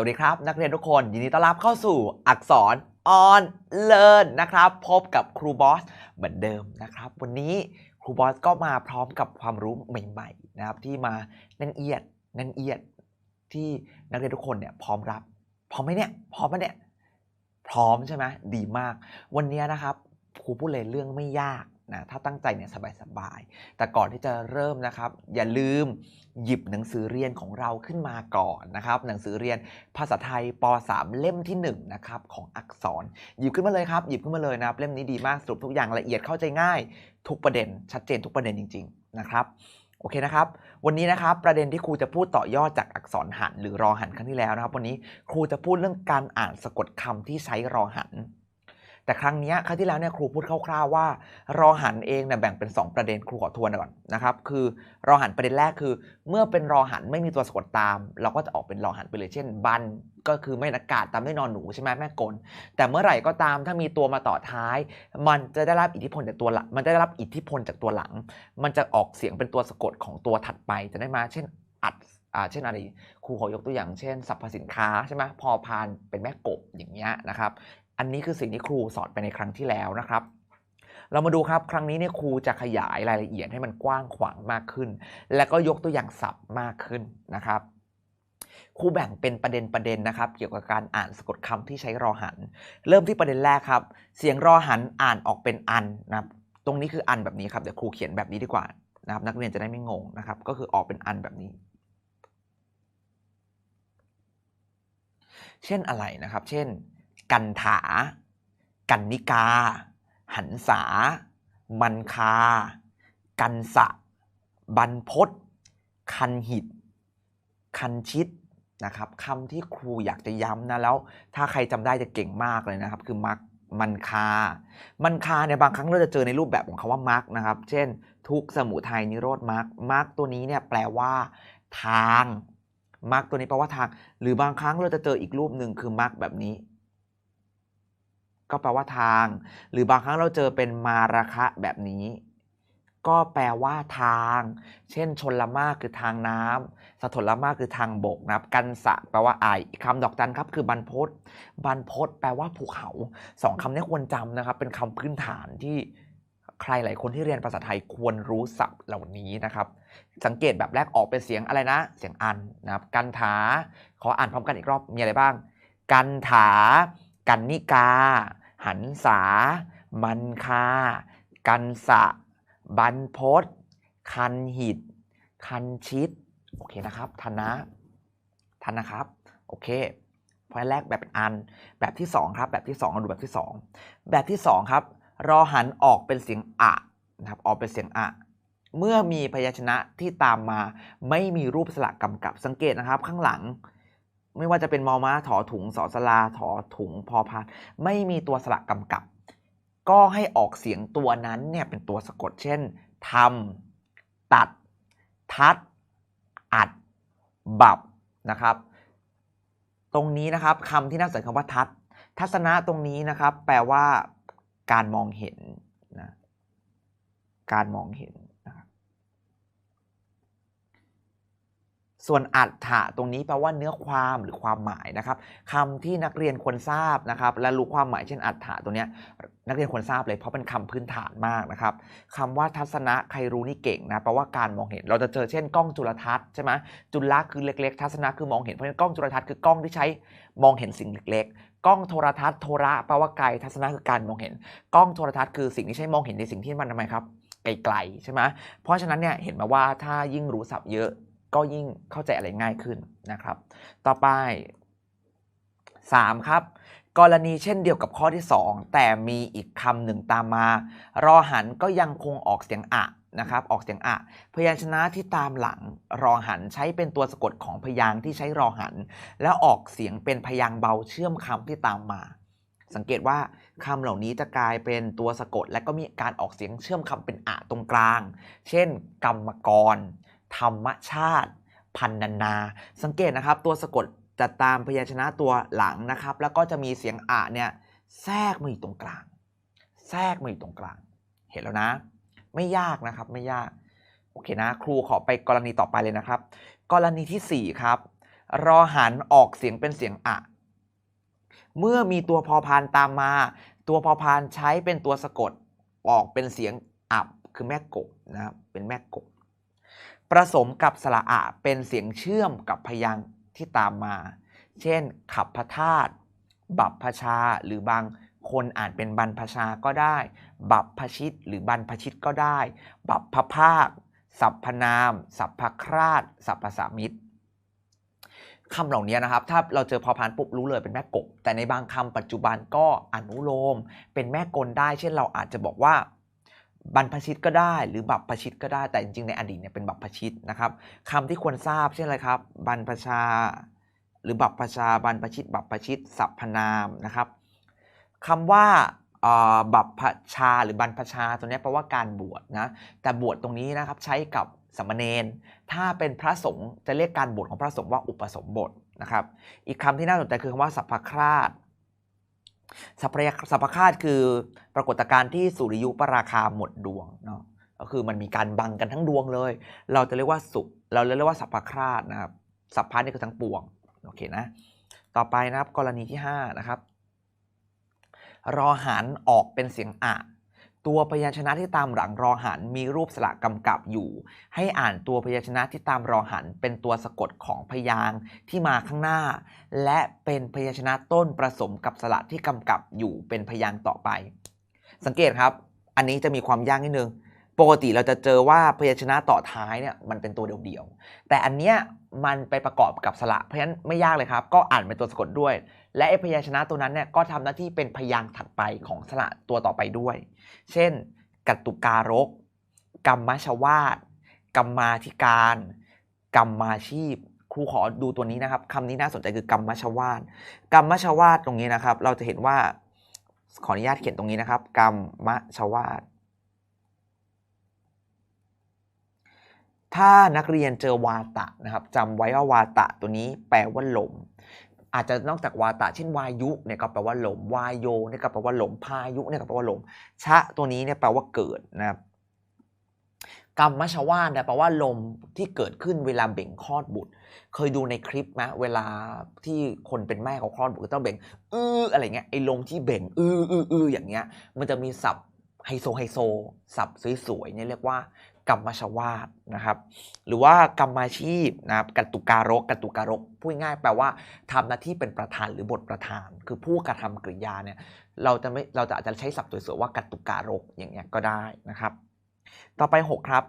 วัสดีครับ นักเรียนทุกคน ยินดีต้อนรับเข้าสู่อักษรออนเลิร์นนะครับ พบกับครูบอสเหมือนเดิมนะครับ วันนี้ครูบอสก็มาพร้อมกับความรู้ใหม่ๆนะครับ ที่มาแน่นเอียดแน่นเอียดที่นักเรียนทุกคนเนี่ยพร้อมรับ พร้อมไหมเนี่ยพร้อมไหมเนี่ยพร้อมใช่ไหมดีมาก วันนี้นะครับครูพูดเลยเรื่องไม่ยาก นะถ้าตั้งใจเนี่ยสบายๆ แต่ก่อนที่จะเริ่มนะครับ อย่าลืมหยิบหนังสือเรียนของเราขึ้นมาก่อนนะครับ หนังสือเรียนภาษาไทยป .3 เล่มที่1นะครับของอักษร หยิบขึ้นมาเลยครับ หยิบขึ้นมาเลยนะครับ เล่มนี้ดีมากสรุปทุกอย่างละเอียดเข้าใจง่าย ทุกประเด็น ชัดเจนทุกประเด็นจริง ๆ นะครับโอเคนะครับ วันนี้นะครับประเด็นที่ครูจะพูดต่อยอดจากอักษรหันหรือรอหันครั้งที่แล้วนะครับ วันนี้ครูจะพูดเรื่องการอ่านสะกดคำที่ใช้รอหัน แต่ครั้งนี้ครั้งที่แล้วเนี่ยครูพูดคร่าวๆว่า รอหันเองเนี่ยแบ่งเป็น 2 ประเด็นครูขอทวนก่อนนะครับคือรอหันประเด็นแรกคือ เมื่อเป็นรอหันไม่มีตัวสะกดตาม เราก็จะออกเป็นรอหันไปเลยเช่น บันก็คือไม่อากาศตามด้วยนอนหนูใช่ไหมแม่กลแต่เมื่อไหร่ก็ตามถ้ามีตัวมาต่อท้าย มันจะได้รับอิทธิพลจากตัวหลังมันจะได้รับอิทธิพลจากตัวหลัง มันจะออกเสียงเป็นตัวสะกดของตัวถัดไปจะได้มา เช่นอัดอ่าเช่นอะไรครูขอยกตัวอย่างเช่นสรรพสินค้าใช่ไหมพอพานเป็นแม่กบอย่างเงี้ยนะครับ อันนี้คือสิ่งที่ครูสอนไปในครั้งที่แล้วนะครับ เรามาดูครับครั้งนี้เนี่ยครูจะขยายรายละเอียดให้มันกว้างขวางมากขึ้น แล้วก็ยกตัวอย่างศัพท์มากขึ้นนะครับครูแบ่งเป็นประเด็นประเด็นนะครับ เกี่ยวกับการอ่านสะกดคำที่ใช้รอหัน เริ่มที่ประเด็นแรกครับ เสียงรอหันอ่านออกเป็นอันนะครับตรงนี้คืออันแบบนี้ครับเดี๋ยวครูเขียนแบบนี้ดีกว่านะครับ นักเรียนจะได้ไม่งงนะครับ ก็คือออกเป็นอันแบบนี้ เช่นอะไรนะครับ เช่น กันถา กันนิกา หันษา มันคา กันสะ บรรพศคันหิต คันชิตนะครับคำที่ครูอยากจะย้ำนะแล้ว ถ้าใครจำได้จะเก่งมากเลยนะครับ คือมักมันคา มันคาเนี่ยบางครั้งเราจะเจอในรูปแบบของคาว่ามักนะครับ เช่น ทุกสมุทัยนิโรธมักมักตัวนี้เนี่ยแปลว่า ทางมักตัวนี้แปลว่าทาง หรือบางครั้งเราจะเจออีกรูปหนึ่งคือมักแบบนี้ ก็แปลว่าทาง หรือบางครั้งเราเจอเป็นมาระคะแบบนี้ ก็แปลว่าทาง เช่น ชนละมากคือทางน้ำสถนละมากคือทางบกนะครับ กันสะแปลว่าไออีกคำดอกจันครับคือบรรพศบรรพศแปลว่าภูเขาสองคำนี้ควรจำนะครับ เป็นคำพื้นฐานที่ใครหลายคนที่เรียนภาษาไทยควรรู้ศัพท์เหล่านี้นะครับ สังเกตแบบแรกออกเป็นเสียงอะไรนะ เสียงอันนะครับ กันถา ขออ่านพร้อมกันอีกรอบมีอะไรบ้าง กันถา กันนิกา หันษา มันคา กันสะบรรพศคันหิตคันชิตโอเคนะครับทันนะทันนะครับ โอเคพอยแรกแบบเป็นอัน แบบที่ 2 ครับ แบบที่2เราดูแบบที่ 2 แบบที่ 2 ครับ รอหันออกเป็นเสียงอะนะครับออกเป็นเสียงอะ เมื่อมีพยัญชนะที่ตามมาไม่มีรูปสระกำกับสังเกตนะครับ ข้างหลัง ไม่ว่าจะเป็นมอม้าถอถุงสอสลาถอถุงพอพานไม่มีตัวสระกำกับ ก็ให้ออกเสียงตัวนั้นเนี่ยเป็นตัวสะกด เช่นทำตัด ทัด อัด บับนะครับ ตรงนี้นะครับคำที่น่าสนใจคำว่าทัด ทัศนะตรงนี้นะครับ แปลว่าการมองเห็นนะการมองเห็นนะครับ ส่วนอัฏฐะตรงนี้แปลว่าเนื้อความหรือความหมายนะครับคำที่นักเรียนควรทราบนะครับ และรู้ความหมายเช่นอัฏฐะตัวเนี้ยนักเรียนควรทราบเลยเพราะเป็นคำพื้นฐานมากนะครับคำว่าทัศนะใครรู้นี่เก่งนะแปลว่าการมองเห็น เราจะเจอเช่นกล้องจุลทรรศน์ใช่ไหมจุลคือเล็กๆ ทัศนะคือมองเห็นเพราะฉะนั้นกล้องจุลทรรศน์คือกล้องที่ใช้มองเห็นสิ่งเล็กๆ กล้องโทรทัศน์โทระแปลว่าไกลทัศนะคือการมองเห็น กล้องโทรทัศน์คือสิ่งที่ใช้มองเห็นในสิ่งที่มันทำไมครับไกลๆใช่ไหมเพราะฉะนั้นเนี่ยเห็นมาว่าถ้ายิ่งรู้ศัพท์เยอะ ก็ยิ่งเข้าใจอะไรง่ายขึ้นนะครับ ต่อไป 3 ครับ กรณีเช่นเดียวกับข้อที่ 2 แต่มีอีกคำหนึ่งตามมา รอหันก็ยังคงออกเสียงอะนะครับออกเสียงอะ พยัญชนะที่ตามหลังรอหันใช้เป็นตัวสะกดของพยางค์ที่ใช้รอหัน แล้วออกเสียงเป็นพยางค์เบาเชื่อมคำที่ตามมา สังเกตว่าคำเหล่านี้จะกลายเป็นตัวสะกด และก็มีการออกเสียงเชื่อมคำเป็นอะตรงกลาง เช่น กรรมกร ธรรมชาติ พันนานา สังเกตนะครับ ตัวสะกดจะตามพยัญชนะตัวหลังนะครับ แล้วก็จะมีเสียงอะเนี่ยแทรกมาอยู่ตรงกลาง แทรกมาอยู่ตรงกลาง เห็นแล้วนะ ไม่ยากนะครับไม่ยากโอเคนะ ครูขอไปกรณีต่อไปเลยนะครับ กรณีที่ 4 ครับรอหันออกเสียงเป็นเสียงอะ เมื่อมีตัวพอพานตามมา ตัวพอพานใช้เป็นตัวสะกดออกเป็นเสียงอับคือแม่กบนะครับเป็นแม่กบ ผสมกับสระอะเป็นเสียงเชื่อมกับพยางค์ที่ตามมา เช่น ขับพระธาตุบัพพชา หรือบางคนอ่านเป็นบรรพชาก็ได้ บัพพชิต หรือบรรพชิตก็ได้ บัพพภาคสัพพนาม สัพพคราชสัพพสามิตรคำเหล่านี้นะครับ ถ้าเราเจอพอพานปุ๊บรู้เลยเป็นแม่กบ แต่ในบางคำปัจจุบันก็อนุโลม เป็นแม่กลได้ เช่นเราอาจจะบอกว่า บรรพชิตก็ได้ หรือบัพพชิตก็ได้ แต่จริงๆในอดีตเนี่ยเป็นบัพพชิตนะครับคำที่ควรทราบเช่นอะไรครับ บรรพชา หรือบัพพชาบรรพชิต บัพพชิตสัพพนามนะครับคำว่าบัพพชาหรือบรรพชาตัวนี้แปลว่าการบวชนะแต่บวชตรงนี้นะครับใช้กับสามเณรถ้าเป็นพระสงฆ์จะเรียกการบวชของพระสงฆ์ว่าอุปสมบทนะครับ อีกคำที่น่าสนใจคือคำว่าสัพพคราช สัพยสัพพคาตคือปรากฏการณ์ที่สุริยุปราคาหมดดวงเนาะก็คือมันมีการบังกันทั้งดวงเลย เราจะเรียกว่าสุเราเรียกว่าสัพพคาตนะครับสัพพะนี่คือทั้งปวงโอเคนะ ต่อไปนะครับกรณีที่5นะครับรอหันออกเป็นเสียงอะ ตัวพยัญชนะที่ตามหลังรอหันมีรูปสระกำกับอยู่ ให้อ่านตัวพยัญชนะที่ตามรอหันเป็นตัวสะกดของพยางค์ที่มาข้างหน้า และเป็นพยัญชนะต้นผสมกับสระที่กำกับอยู่เป็นพยางค์ต่อไป สังเกตครับ อันนี้จะมีความยากนิดนึงปกติเราจะเจอว่าพยัญชนะต่อท้ายเนี่ยมันเป็นตัวเดียวๆแต่อันเนี้ย มันไปประกอบกับสระเพราะฉะนั้นไม่ยากเลยครับ ก็อ่านเป็นตัวสะกดด้วย และไอพยัญชนะตัวนั้นเนี่ยก็ทำหน้าที่เป็นพยางค์ถัดไปของสระตัวต่อไปด้วย เช่น กัตตุการก กรรมชวาดกรรมาธิการ กรรมาชีพ ครูขอดูตัวนี้นะครับคำนี้น่าสนใจคือกรรมชวาดกรรมชวาดตรงนี้นะครับ เราจะเห็นว่าขออนุญาตเขียนตรงนี้นะครับ กรรมชวาด ถ้านักเรียนเจอวาตะนะครับจำไว้ว่าวาตะตัวนี้แปลว่าลม อาจจะนอกจากวาตะเช่นวายุเนี่ยก็แปลว่าลมวายโยเนี่ยก็แปลว่าลมพายุเนี่ยก็แปลว่าลมชะตัวนี้เนี่ยแปลว่าเกิดนะครับกรรมชวาเนี่ยแปลว่าลมที่เกิดขึ้นเวลาเบ่งคลอดบุตร เคยดูในคลิปไหมเวลาที่คนเป็นแม่เขาคลอดบุตรต้องเบ่งอื้ออะไรเงี้ยไอ้ลมที่เบ่งอื้ออื้ออื้ออย่างเงี้ย มันจะมีศัพท์ไฮโซไฮโซศัพท์สวยๆเนี่ยเรียกว่า กรรมชวาดนะครับ หรือว่ากรรมาชีพนะครับกัตตุการกกัตตุการกพูดง่ายแปลว่าทำหน้าที่เป็นประธานหรือบทประธาน คือผู้กระทำกริยาเนี่ยเราจะไม่เราจะอาจจะใช้ศัพท์สวยๆว่ากัตตุการกอย่างเงี้ยก็ได้นะครับ ต่อไป 6 ครับ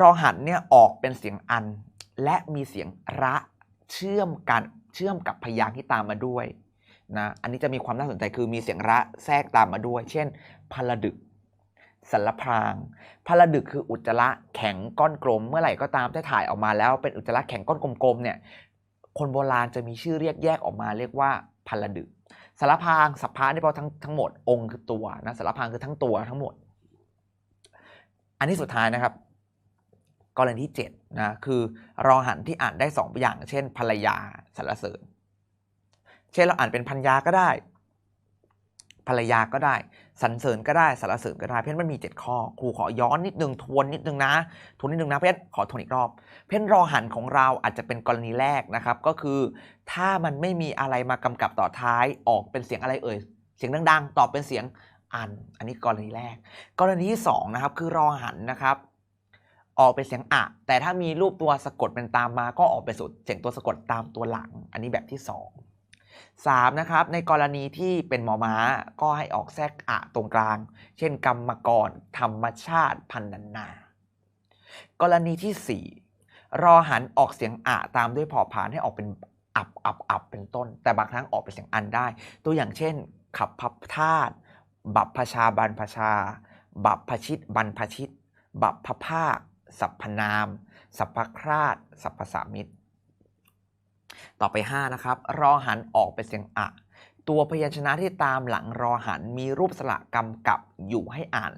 รอหันเนี่ยออกเป็นเสียงอัน และมีเสียงระเชื่อมกันเชื่อมกับพยางค์ที่ตามมาด้วยนะอันนี้จะมีความน่าสนใจคือมีเสียงระแทรกตามมาด้วย เช่นพลดึก สัลลพรางพลดึกคืออุจจาระแข็งก้อนกลม เมื่อไหร่ก็ตามที่ถ่ายออกมาแล้วเป็นอุจจาระแข็งก้อนกลมๆเนี่ยคนโบราณจะมีชื่อเรียกแยกออกมาเรียกว่าพลดึกสารพรางสัพพะนี่แปลว่าทั้งทั้งหมดองค์คือตัวนะสารพรางคือทั้งตัวทั้งหมด อันที่สุดท้ายนะครับ กรณีที่7นะคือรอหันที่อ่านได้สองอย่าง เช่นภรรยาสรรเสริญ เช่นเราอ่านเป็นพัญญาก็ได้ ภรรยาก็ได้สรรเสริญก็ได้สรรเสริญก็ได้ เพราะฉะนั้นมันมี 7 ข้อ ครูขอย้อนนิดนึงทวนนิดนึงนะทวนนิดนึงนะเพราะฉะนั้นขอทวนอีกรอบ เพราะฉะนั้นรอหันของเราอาจจะเป็นกรณีแรกนะครับ ก็คือถ้ามันไม่มีอะไรมากำกับต่อท้ายออกเป็นเสียงอะไรเอ่ยเสียงดังๆ ตอบเป็นเสียงอัน อันนี้กรณีแรก กรณีที่สองนะครับคือรอหันนะครับ ออกเป็นเสียงอะ แต่ถ้ามีรูปตัวสะกดเป็นตามมา ก็ออกเป็นเสียงตัวสะกดตามตัวหลัง อันนี้แบบที่ส องสามนะครับในกรณีที่เป็นหมอม้าก็ให้ออกแทรกอะตรงกลาง เช่นกรรมกร ธรรมชาติพันนันนา กรณีที่สี่รอหันออกเสียงอะตามด้วยพอพานให้ออกเป็นอับอับอับเป็นต้น แต่บางครั้งออกเป็นเสียงอันได้ ตัวอย่างเช่น ขับพับธาตุบัพพชาบันพชา บัพพชิตบันพชิต บัพพภาคสัพพนาม สัพพคราชสัพพสามิตร ต่อไป 5 นะครับ รอหันออกเป็นเสียงอะ ตัวพยัญชนะที่ตามหลังรอหันมีรูปสระกำกับอยู่ให้อ่าน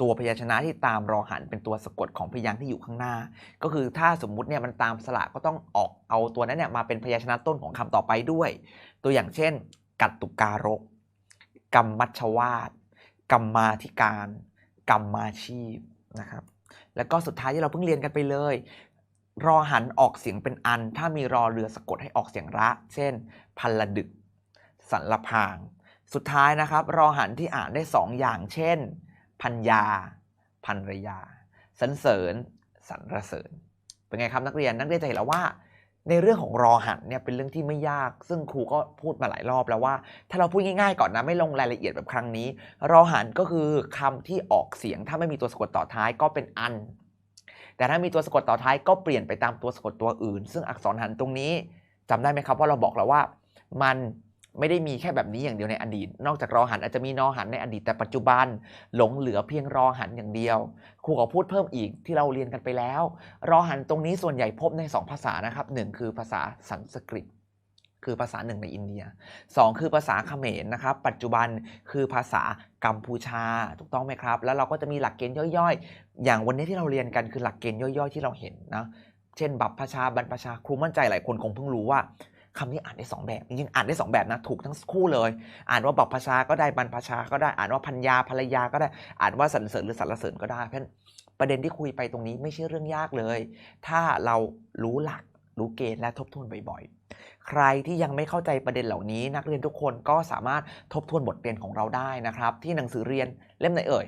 ตัวพยัญชนะที่ตามรอหันเป็นตัวสะกดของพยางค์ที่อยู่ข้างหน้า ก็คือถ้าสมมุติเนี่ยมันตามสระก็ต้องออกเอาตัวนั้นเนี่ยมาเป็นพยัญชนะต้นของคำต่อไปด้วย ตัวอย่างเช่น กัตตุการกกรรมมัชวาดกรรมาธิการกรรมาชีพนะครับแล้วก็สุดท้ายที่เราเพิ่งเรียนกันไปเลย รอหันออกเสียงเป็นอัน ถ้ามีรอเรือสะกดให้ออกเสียงระ เช่น พันละดึก สันละพาง สุดท้ายนะครับ รอหันที่อ่านได้สองอย่าง เช่น พัญญาพันรยาสรรเสริญสรรเสริญ เป็นไงครับนักเรียน นักเรียนจะเห็นแล้วว่า ในเรื่องของรอหันเนี่ยเป็นเรื่องที่ไม่ยาก ซึ่งครูก็พูดมาหลายรอบแล้วว่า ถ้าเราพูดง่ายๆก่อนนะไม่ลงรายละเอียดแบบครั้งนี้ รอหันก็คือคำที่ออกเสียงถ้าไม่มีตัวสะกดต่อท้ายก็เป็นอัน แต่ถ้ามีตัวสะกดต่อท้ายก็เปลี่ยนไปตามตัวสะกดตัวอื่น ซึ่งอักษรหันตรงนี้จำได้ไหมครับว่าเราบอกแล้วว่ามันไม่ได้มีแค่แบบนี้อย่างเดียวในอดีต นอกจากรอหันอาจจะมีนอหันในอดีตแต่ปัจจุบันหลงเหลือเพียงรอหันอย่างเดียว ครูขอพูดเพิ่มอีกที่เราเรียนกันไปแล้ว รอหันตรงนี้ส่วนใหญ่พบใน 2 ภาษานะครับหนึ่งคือภาษาสันสกฤต คือภาษาหนึ่งในอินเดีย 2 คือภาษาเขมรนะครับ ปัจจุบันคือภาษากัมพูชาถูกต้องไหมครับ แล้วเราก็จะมีหลักเกณฑ์ย่อยๆ อย่างวันนี้ที่เราเรียนกันคือหลักเกณฑ์ย่อยๆ ที่เราเห็นนะ เช่น บัพพชาบรรพชาครูมั่นใจหลายคนคงเพิ่งรู้ว่าคำนี้อ่านได้สองแบบ จริงๆ อ่านได้สองแบบนะ ถูกทั้งคู่เลย อ่านว่าบัพพชาก็ได้บรรพชาก็ได้ อ่านว่าพัญญาภรรยาก็ได้ อ่านว่าสรรเสริญหรือสรรเสริญก็ได้ เพราะประเด็นที่คุยไปตรงนี้ไม่ใช่เรื่องยากเลย ถ้าเรารู้หลักรู้เกณฑ์และทบทวนบ่อยๆ ใครที่ยังไม่เข้าใจประเด็นเหล่านี้ นักเรียนทุกคนก็สามารถทบทวนบทเรียนของเราได้นะครับ ที่หนังสือเรียนเล่มไหนเอ่ย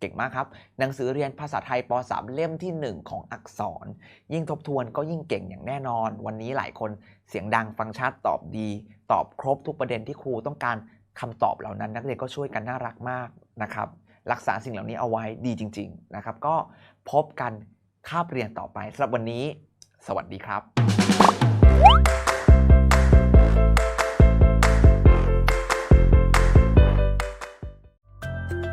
เก่งมากครับ หนังสือเรียนภาษาไทยป .3 เล่มที่ 1 ของอักษร ยิ่งทบทวนก็ยิ่งเก่งอย่างแน่นอน วันนี้หลายคนเสียงดังฟังชัดตอบดี ตอบครบทุกประเด็นที่ครูต้องการคำตอบเหล่านั้น นักเรียนก็ช่วยกันน่ารักมากนะครับ รักษาสิ่งเหล่านี้เอาไว้ดีจริง ๆ นะครับ ก็พบกันคาบเรียนต่อไปสำหรับวันนี้ สวัสดีครับ